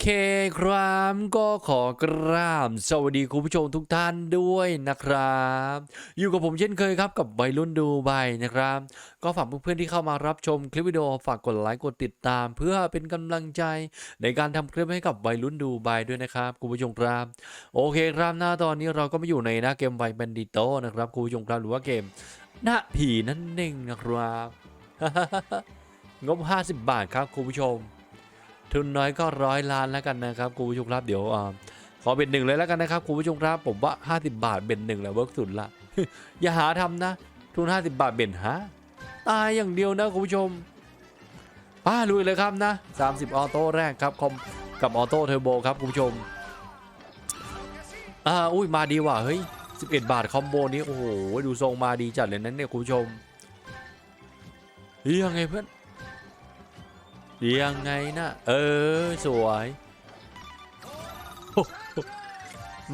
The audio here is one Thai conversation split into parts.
เคครับก็ขอกราบสวัสดีคุณผู้ชมทุกท่านด้วยนะครับ อยู่กับผมเช่นเคยครับกับวัยรุ่นดูใบนะครับ ก็ฝากเพื่อนๆที่เข้ามารับชมคลิปวิดีโอฝากกดไลค์กดติดตาม เพื่อเป็นกำลังใจในการทำคลิปให้กับวัยรุ่นดูใบด้วยนะครับคุณผู้ชมครับ โอเคครับหน้าตอนนี้เราก็มาอยู่ในหน้าเกมไวบันดิโตนะครับคุณผู้ชมครับหรือว่าเกมหน้าผีนั่นเองนะครับ งบ 50 บาทครับคุณผู้ชม ทุนน้อยก็ร้อยล้านแล้วกันนะครับคุณผู้ชมครับเดี๋ยวอขอเบ็ดหนึ่งเลยแล้วกันนะครับคุณผู้ชมครับผมว่า 50 บาทเบ็ดหนึ่งแหละเวิร์กสุดละอย่าหาทำนะ ทุน 50 บาทเบ็ดหาตายอย่างเดียวนะคุณผู้ชมป้าลุยเลยครับนะ 30 ออโต้แรกครับคอมกับออโต้เทอร์โบครับคุณผู้ชมอ่าอุ้ยมาดีว่ะเฮ้ย 11 บาทคอมโบนี้โอ้โหดูทรงมาดีจัดเลยนั้นเนี่ยคุณผู้ชมยังไงเพื่อน ยังไงนะเออ สวย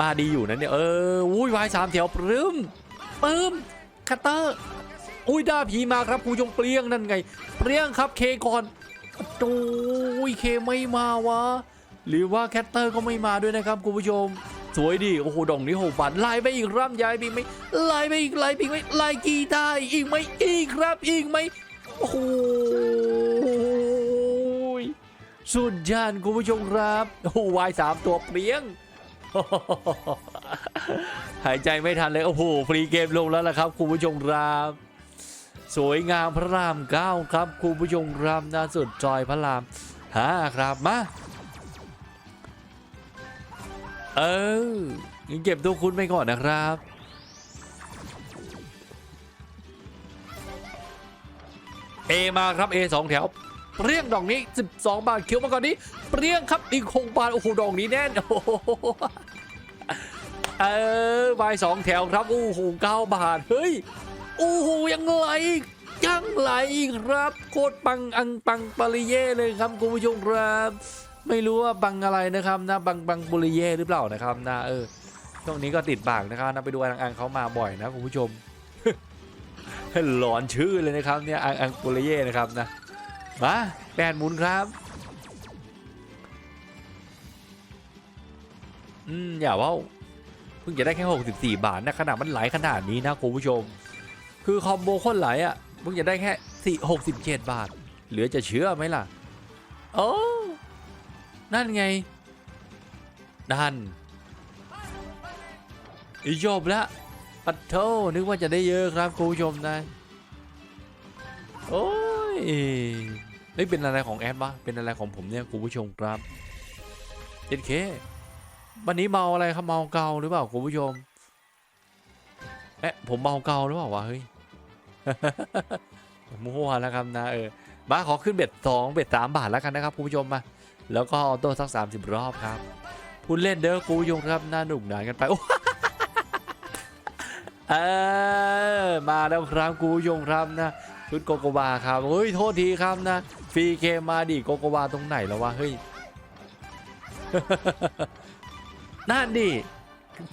มาดีอยู่นะเนี่ย เอออุ้ยวายสามแถวปรึ้มปึ้มคัตเตอร์ อุ้ยด้าผีมาครับผู้ชมเปรี้ยงนั่นไง เปรี้ยงครับเคก่อนโอ้ยเคไม่มาวะ หรือว่าแคตเตอร์ก็ไม่มาด้วยนะครับคุณผู้ชม สวยดีโอ้โหดองนี้โหบาทไล่ไปอีกร่ำยายไปอีกไหมไล่ไปอีกไล่ไปอีกไหมไล่กีได้อีกไหมอีกครับอีกไหมโอ้โห สุดยอดคุณผู้ชมครับโอ้วายสามตัวเปรี้ยงหายใจไม่ทันเลยโอ้โหฟรีเกมลงแล้วล่ะครับคุณผู้ชมครับสวยงามพระรามเก้าครับคุณผู้ชมครับน่าสุดจอยพระรามห้าครับมาเออเก็บตัวคุณไปก่อนนะครับเอมาครับ A สองแถว เปรี้ยงดอกนี้ 12 บาทเขียวมาก่อนนี้ เปรี้ยงครับอีก 6 บาท โอ้โห ดอกนี้แน่นโอ้โหเออใบสองแถวครับ โอ้โห9บาท เฮ้ย โอ้โห ยังไหลยังไหลอีกครับ โคตรปังอังปังปริเย่เลยครับคุณผู้ชมครับ ไม่รู้ว่าบังอะไรนะครับนะบังบังปริเย่หรือเปล่านะครับนะเออช่วงนี้ก็ติดปากนะครับนะไปดูอังอังเขามาบ่อยนะคุณผู้ชมหลอนชื่อเลยนะครับเนี่ยอังอังปริเย่นะครับนะ มาแปดหมุนครับ อืม อย่าว่าเพิ่งจะได้แค่ 64 บาทนะขนาดมันไหลขนาดนี้นะคุณผู้ชม คือคอมโบคนไหลอะเพิ่งจะได้แค่สี่หกสิบเจ็ดบาท เหลือจะเชื่อไหมล่ะ โอ้นั่นไงนั่นอีจบแล้วปัดโทนึกว่าจะได้เยอะครับคุณผู้ชมนะ โอ้ย นี่เป็นอะไรของแอดวะเป็นอะไรของผมเนี่ยคุณผู้ชมครับเจ็ดเควันนี้เมาอะไรครับเมาเกาหรือเปล่าคุณผู้ชมเอ๊ะผมเมาเกาหรือเปล่าวะเฮ้ยมั่วแล้วครับนะเออมาขอขึ้นเบ็ดสองเบ็ดสามบาทแล้วกันนะครับคุณผู้ชมมาแล้วก็ออโต้สักสามสิบรอบครับพูดเล่นเด้อคุณผู้ชมครับน่าหนุกหนานกันไปโอ้ เออมาแล้วครับคุณผู้ชมครับนะชุดโกโกวาครับเฮ้ยโทษทีครับนะฟรีเกมมาดิโกโกวาตรงไหนแล้ววะเฮ้ยนั่นดิ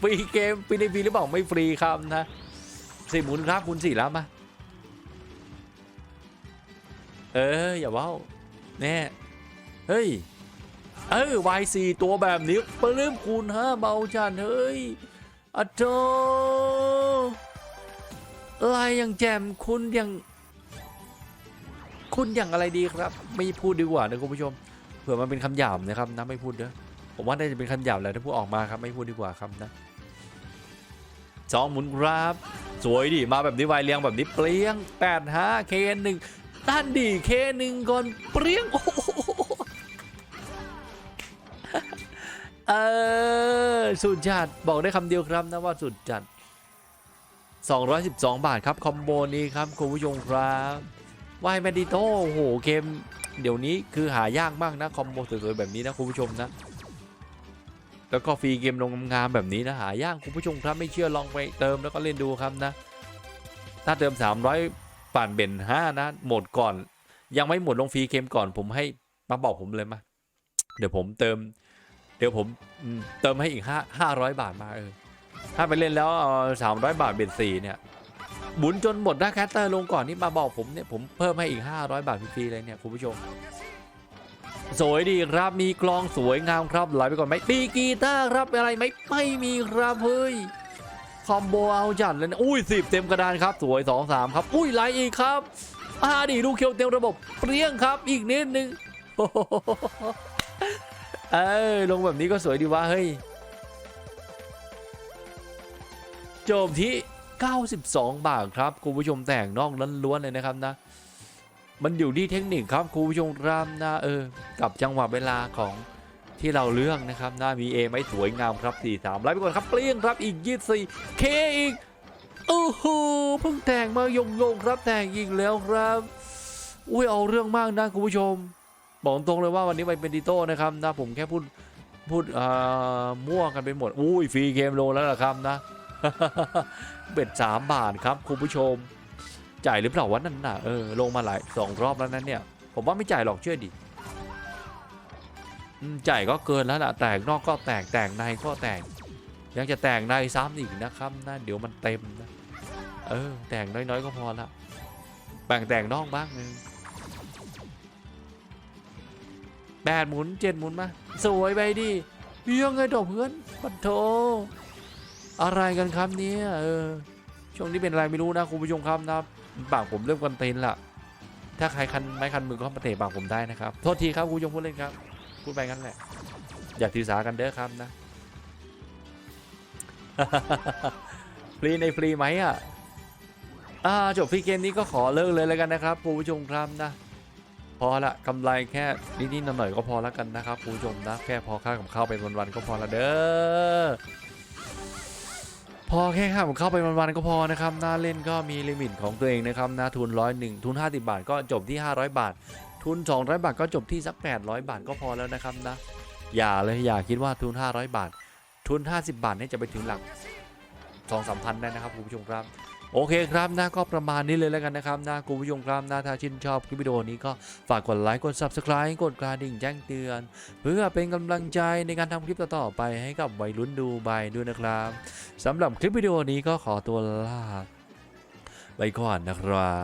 ฟรีเกมฟรีในฟรีหรือเปล่าไม่ฟรีครับนะสี่หมุนครับคุณสี่แล้วมาเอออย่าว้าวแน่เฮ้ยเออวายสี่ตัวแบบนี้ปลื้มคูณห้าเบาจันเฮ้ยอะโจ ลายอย่างแจมคุณอย่าง คุณอย่างอะไรดีครับ ไม่พูดดีกว่านะคุณผู้ชมเผื่อมันเป็นคำหยาบนะครับนะไม่พูดเด้อผมว่าน่าจะเป็นคำหยาบแหละถ้าพูดออกมาครับไม่พูดดีกว่าครับนะสองหมุนครับ สวยดิมาแบบนี้วายเรียงแบบนี้เปรี้ยงแปดห้าเคหนึ่งด้านดีเคหนึ่งก่อนเปรี้ยงโอ้โหเออสุดจัดบอกได้คำเดียวครับนะว่าสุดจัด 212 บาทครับคอมโบนี้ครับคุณผู้ชมครับวายแมดิโตโอ้โหเกมเดี๋ยวนี้คือหายากมากนะคอมโบสวยๆแบบนี้นะคุณผู้ชมนะแล้วก็ฟรีเกมลงงามๆแบบนี้นะหายากคุณผู้ชมครับไม่เชื่อลองไปเติมแล้วก็เล่นดูครับนะ ถ้าเติม 300ป่านเบน5นะหมดก่อน ยังไม่หมดลงฟรีเกมก่อนผมให้มาบอกผมเลยมาเดี๋ยวผมเติม เดี๋ยวผมอืมเติมให้อีกห้าห้าร้อยบาทมาเออ ถ้าไปเล่นแล้วสามร้อยบาทเบ็ดสี่เนี่ยหมุนจนหมดได้แคสเตอร์ลงก่อนนี่มาบอกผมเนี่ยผมเพิ่มให้อีกห้าร้อยบาทฟรีเลยเนี่ยคุณผู้ชม สวยดีครับมีกลองสวยงามครับไหลไปก่อนไหมปีกีตาร์ครับอะไรไหมไม่มีครับเฮ้ยคอมโบเอาจัดเลยนะอุ้ยสิบเต็มกระดานครับ สวย 2 3 ครับอุ้ยไหลอีกครับอาดีลูกเคียวเต็มระบบเปรี้ยงครับ อีกนิดนึงโอ้โหเอ้ยลงแบบนี้ก็สวยดีวะเฮ้ย จบที่ 92 บาทครับคุณผู้ชมแต่งนอกล้วนๆเลยนะครับนะ มันอยู่ที่เทคนิคครับคุณผู้ชมรามนะเออ กับจังหวะเวลาของที่เราเลือกนะครับนะมีเอไหมสวยงามครับ4 3ไล่ไปก่อนครับเปรี้ยงครับอีก 24 เคอีกโอ้โหเพิ่งแต่งมายงงครับแต่งอีกแล้วครับอุ้ยเอาเรื่องมากนะคุณผู้ชมบอกตรงเลยว่าวันนี้ไปเป็นดิโต้นะครับนะผมแค่พูดพูดอ่อมั่วกันไปหมดอุ้ยฟรีเกมโลแล้วล่ะครับนะ เบ็ดสามบาทครับคุณผู้ชม จ่ายหรือเปล่าวันนั้นน่ะเออลงมาหลายสองรอบแล้วนั้นเนี่ย ผมว่าไม่จ่ายหรอกเชื่อดิจ่ายก็เกินแล้วล่ะแตกนอกก็แตกแตกในก็แตก ยังจะแตกในซ้ำอีกนะครับนะเดี๋ยวมันเต็มนะเออแตกน้อยๆก็พอละแบ่งแตกนอกบ้างนึงแปดหมุนเจ็ดหมุนมาสวยไปดิยังไงดอกเพื่อนปัดโท อะไรกันครับเนี่ยเออช่วงนี้เป็นอะไรไม่รู้นะคุณผู้ชมครับนะปากผมเริ่มกันเต็นละถ้าใครคันไม้คันมือก็มาเตะปากผมได้นะครับโทษทีครับคุณผู้ชมพูดเล่นครับพูดไปงั้นแหละอย่าถือสากันเด้อครับนะฟรีในฟรีไหมอะอ่าจบฟรีเกมนี้ก็ขอเลิกเลยแล้วกันนะครับคุณผู้ชมครับนะพอละกำไรแค่นิดๆหน่อยๆก็พอแล้วกันนะครับคุณผู้ชมนะแค่พอค่ากับข้าวไปวันๆก็พอละเด้อ พอแค่ข้าผมเข้าไปวันๆก็พอนะครับหน้าเล่นก็มีลิมิตของตัวเองนะครับหน้าทุนร้อยหนึ่งทุน 50 บาทก็จบที่ 500 บาท ทุน 200 บาทก็จบที่สัก 800 บาทก็พอแล้วนะครับนะอย่าเลยอย่าคิดว่าทุน 500 บาท ทุน 50 บาทนี่จะไปถึงหลัก2 3พันได้นะครับคุณผู้ชมครับ โอเคครับนะก็ประมาณนี้เลยแล้วกันนะครับนะคุณผู้ชมครับนะถ้าชื่นชอบคลิปวิดีโอนี้ก็ฝากกดไลค์กด Subscribe กดกระดิ่งแจ้งเตือน เพื่อเป็นกำลังใจในการทำคลิปต่อๆไปให้กับวัยรุ่นดูใบด้วยนะครับสำหรับคลิปวิดีโอนี้ก็ขอตัวลาไปก่อนนะครั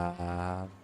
บ